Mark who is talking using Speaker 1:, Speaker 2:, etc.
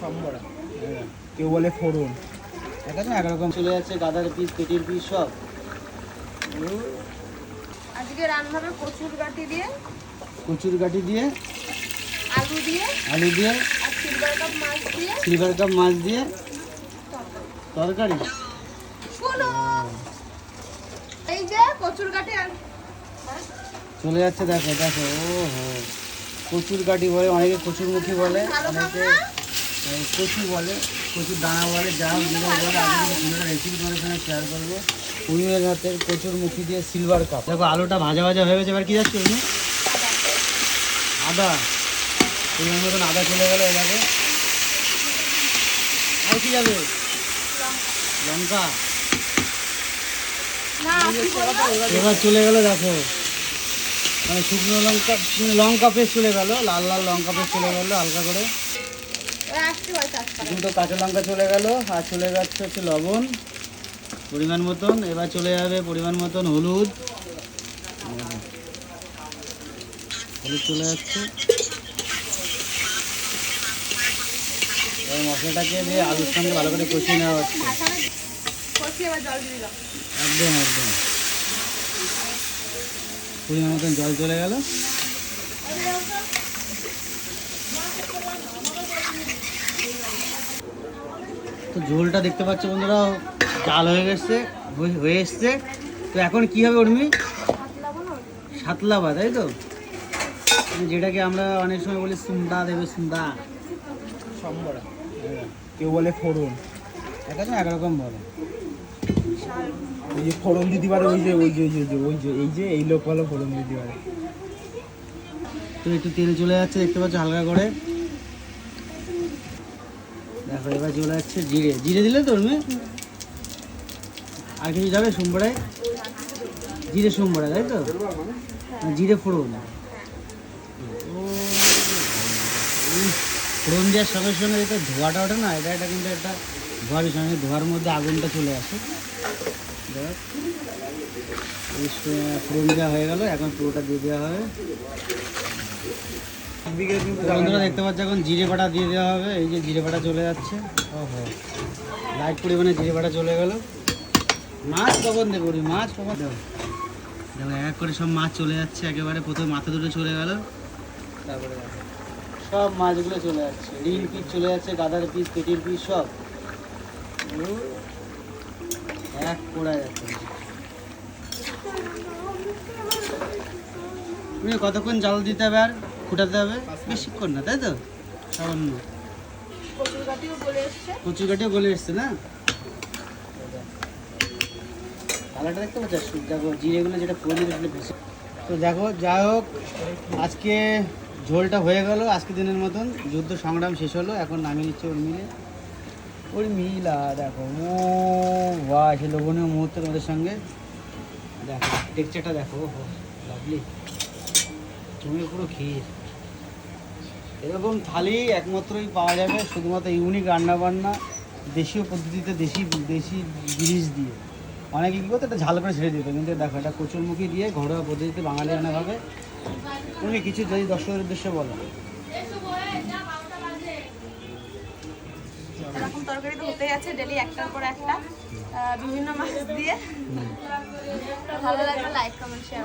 Speaker 1: সম্বরা। কেউ বলে ফোড়ন। এক আছে এক রকম
Speaker 2: চলে যাচ্ছে গাদার পিস পেটির পিস সব।
Speaker 3: আজকে রান্না হবে কচুর গাটি দিয়ে।
Speaker 2: কচুর দিয়ে।
Speaker 3: আলু দিয়ে।
Speaker 2: আলু দিয়ে।
Speaker 3: সিলভার কাপ মাছ দিয়ে।
Speaker 2: সিলভার কাপ মাছ দিয়ে। তরকারি।
Speaker 3: শোনো। এই যে কচুর গাটি আর
Speaker 2: চলে যাচ্ছে দেখো দেখো ও হো কচুর গাঠি বলে অনেকে কচুর কচুরমুখী বলে অনেকে কচু বলে কচুর দানা বলে যা বলে আজকে পুরোটা রেসিপি তোমাদের সঙ্গে শেয়ার করব। উইমের হাতের কচুর মুখি দিয়ে সিলভার কাপ দেখো আলুটা ভাজা ভাজা হয়ে গেছে এবার কি যাচ্ছে উনি আদা। পরিমাণ মতন আদা চলে গেলো এবারে আর কি যাবে? লঙ্কা। এবার চলে গেল দেখো। মানে শুকনো লঙ্কা লঙ্কা পেস্ট চলে গেল লাল লাল লঙ্কা পেস্ট চলে গেল হালকা করে। দুটো কাঁচা লঙ্কা চলে গেল আর চলে যাচ্ছে হচ্ছে লবণ পরিমাণ মতন। এবার চলে যাবে পরিমাণ মতন হলুদ। হলুদ চলে যাচ্ছে। মশলাটাকে দিয়ে আলুর সঙ্গে ভালো করে কষিয়ে নেওয়া হচ্ছে। একদম একদম। পরিমাণ মতন জল চলে গেল। তো ঝোলটা দেখতে পাচ্ছ বন্ধুরা জাল হয়ে গেছে হয়ে- এসছে। তো এখন কি হবে উর্মি? সাতলাবা তাই তো? যেটাকে আমরা অনেক সময় বলি সুন্দা দেবে সুন্দা।
Speaker 1: সম্বরা। কেউ বলে ফোড়ন।
Speaker 2: এক আছে এক রকম বলে।
Speaker 1: ওই যে ফোড়ন দিতে পারে ওই যে ওই যে ওই যে ওই যে এই যে এই লোক বলে ফোড়ন দিতে পারে।
Speaker 2: তো একটু তেল চলে যাচ্ছে দেখতে পাচ্ছ হালকা করে। দেখো, এবার চলে যাচ্ছে জিরে। জিরে দিলে তো উর্মি আর কিছু যাবে সোমবারে? জিরে সোমবারে, তাই তো? জিরে ফোড়ন। ফোড়ন দেওয়ার সঙ্গে সঙ্গে এটা ধোয়াটা ওঠে না, এটা এটা কিন্তু একটা ধোয়ার সঙ্গে ধোয়ার মধ্যে আগুনটা চলে আসে। ফোড়ন দেওয়া হয়ে গেল, এখন পুরোটা দিয়ে দেওয়া হবে। বন্ধুরা দেখতে পাচ্ছ এখন জিরে বাটা দিয়ে দেওয়া হবে। এই যে জিরে বাটা চলে যাচ্ছে। ওহো। লাইট পরিমাণে জিরে বাটা চলে গেল। মাছ কখন দেবো? মাছ কখন দেবো? দেখো, এক করে সব মাছ চলে যাচ্ছে একেবারে। প্রথমে মাথা দুটো চলে গেল। তারপরে সব মাছগুলো চলে যাচ্ছে। রিল পিস চলে যাচ্ছে, গাদার পিস, পেটির পিস, সব। এক পোড়া যাচ্ছে। কতক্ষণ জাল দিতে হবে আর? ফুটাতে হবে? বেশিক্ষণ না, তাই তো? সামান্য।
Speaker 3: কচুর গাটিও বলে এসছে
Speaker 2: না? কালারটা দেখতে পাচ্ছ? দেখো, জিরেগুলো যেটা পড়ে ভেসে তো দেখো, যাই হোক, আজকে ঝোলটা হয়ে গেল আজকে দিনের মতন। যুদ্ধ সংগ্রাম শেষ হলো, এখন নামিয়ে নিচ্ছে ওর মিলে। ওর মিলা দেখো, ও, বা, সে লোভনীয় মুহূর্ত তোমাদের সঙ্গে দেখো টেক্সচারটা দেখো লাভলি তুমি পুরো ক্ষীর। এরকম থালি একমাত্রই পাওয়া যাবে শুধুমাত্র ইউনিক রান্না বান্না দেশীয় পদ্ধতিতে দেশি দেশি জিনিস দিয়ে। অনেকে কী করতো এটা ঝাল করে ছেড়ে দিত। কিন্তু দেখো এটা কচুরমুখী দিয়ে ঘরোয়া পদ্ধতিতে বাঙালি রান্নাভাবে তুমি কিছু যদি দর্শকের উদ্দেশ্যে বলো
Speaker 3: এরকম তরকারি তো হতেই আছে ডেলি একটার পর একটা। বিভিন্ন মাছ দিয়ে। ভালো লাগলে লাইক কমেন্ট শেয়ার